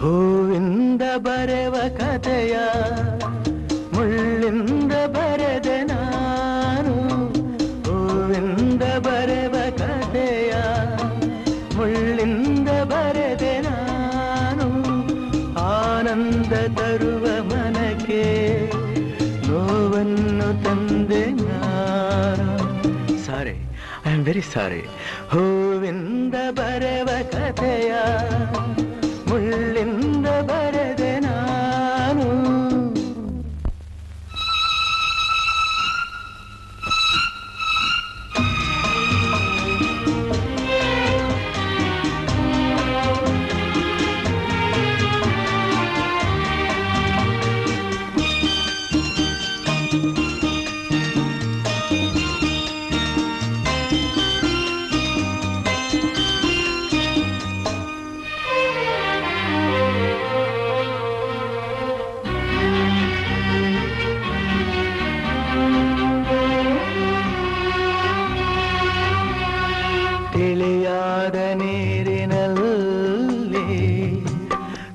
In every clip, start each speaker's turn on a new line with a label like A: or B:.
A: ಹೂವಿಂದ ಬರೆವ ಕಥೆಯ ಮುಳ್ಳಿಂದ ಬರೆದೆ ನಾನು ಹೂವಿಂದ ಬರೆವ ಕಥೆಯ ಮುಳ್ಳಿಂದ ಬರೆದೆ ನಾನು ಆನಂದ ತರುವ ಮನಕ್ಕೆ ನೋವನ್ನು ತಂದೆ ನಾನು sorry I am very sorry ಹೂವಿಂದ ಬರೆವ ಕಥೆಯ முள்ளின்றவர் ತಿಳಿಯಾದ ನೀರಿನಲ್ಲಿ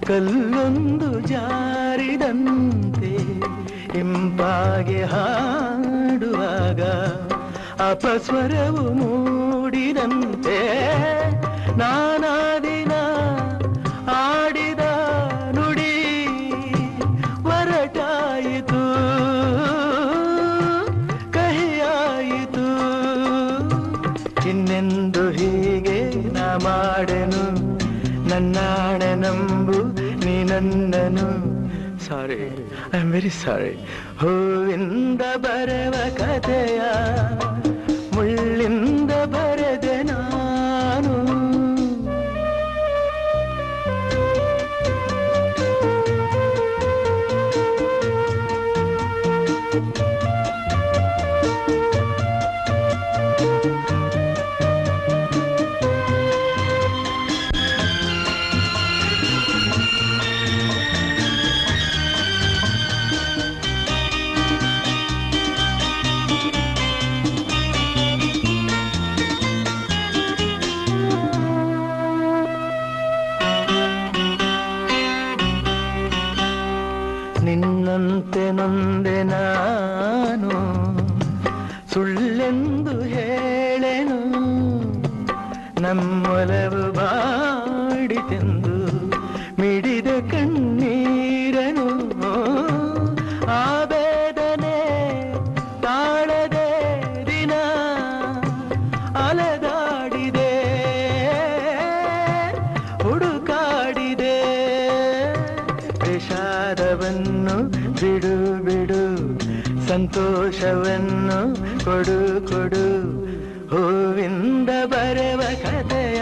A: ಕಲ್ಲೊಂದು ಜಾರಿದಂತೆ ಇಂಪಾಗೆ ಹಾಡುವಾಗ ಅಪಸ್ವರವು ಮೂಡಿದಂತೆ ನಾನಾದಿನ ನನ್ನಾಣೆ ನಂಬು ನೀ ನನ್ನನು sorry I am very sorry ಹೂವಿಂದ ಬರೆವ ಕಥೆಯ ನಿನ್ನಂತೆ ನೊಂದೆ ನಾನು ಸುಳ್ಳೆಂದು ಹೇಳೆನು ನಮ್ಮೊಲವು ಬಾಡಿತೆಂದು ಬಿಡು ಬಿಡು ಸಂತೋಷವನ್ನು ಕೊಡು ಕೊಡು. ಹೂವಿಂದ ಬರೆವ ಕಥೆಯ